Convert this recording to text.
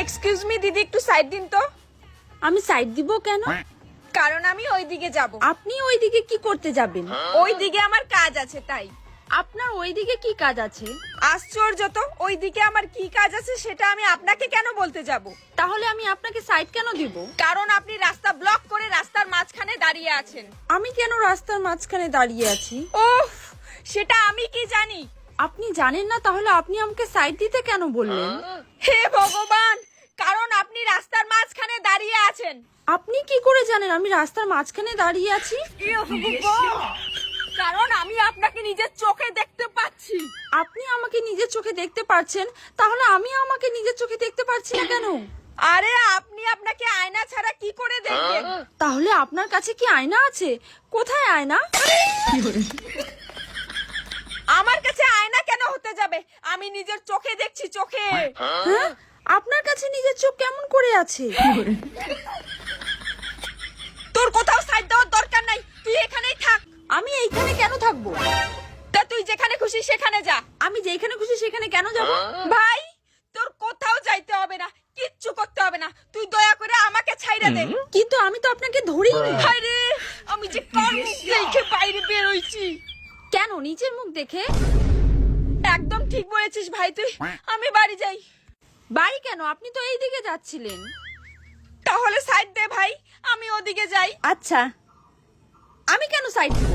Excuse me দিদি একটু side দিন তো। আমি সাইড দিব কেন? কারণ আমি ওই দিকে যাব। আপনি ওইদিকে কি করতে যাবেন? ওই দিকে আমার কাজ আছে তাই। আপনার ওইদিকে কি কাজ আছে? আশ্চর্য তো ওই দিকে আমার কি কাজ আছে সেটা আমি আপনাকে কেন বলতে যাব? তাহলে আমি আপনাকে সাইড কেন দিব? কারণ আপনি রাস্তা ব্লক করে রাস্তার মাঝখানে দাঁড়িয়ে আছেন। আমি কেন রাস্তার মাঝখানে দাঁড়িয়ে আছি? ওহ সেটা আমি কি জানি? আপনি জানেন না তাহলে আপনি আমাকে সাইড দিতে কেন বললেন? হে ভগবান কারণ আপনি রাস্তার মাঝখানে দাঁড়িয়ে আছেন। আপনি কি করে জানেন আমি রাস্তার মাঝখানে দাঁড়িয়ে আছি? কারণ আমি আপনাকে নিজের চোখে দেখতে পাচ্ছি। আপনি আমাকে নিজের চোখে দেখতে পারছেন তাহলে আমি আমাকে নিজের চোখে দেখতে পাচ্ছি না কেন? আরে আপনি আপনাকে আয়না ছাড়া কি করে দেখবেন? তাহলে আপনার কাছে কি আয়না আছে? কোথায় আয়না আমার কাছে আয়না কেন হতে যাবে। আমি নিজের চোখে দেখছি চোখে। হ্যাঁ। আপনার কাছে নিজের চোখ কেমন করে আছে? তোর কোথাও সাইড দেওয়ার দরকার নাই। তুই এখানেই থাক। আমি এইখানে কেন থাকব? তা তুই যেখানে খুশি সেখানে যা। আমি যেখানে খুশি সেখানে কেন যাব? ভাই তোর কোথাও যাইতে হবে না। কিচ্ছু করতে হবে না। তুই দয়া করে আমাকে ছাইড়া দে। কিন্তু আমি তো আপনাকে ধরিনি। হায়। রে আমি যে মুখ দেখে বাইরে বের হইছি কেন নিজের মুখ দেখে? ঠিক বলেছিস ভাই তুই আমি বাড়ি যাই। বাড়ি কেন? আপনি তো এই দিকে যাচ্ছিলেন। তাহলে সাইড দে ভাই আমি ওদিকে যাই। আচ্ছা। আমি কেন সাইড দিব?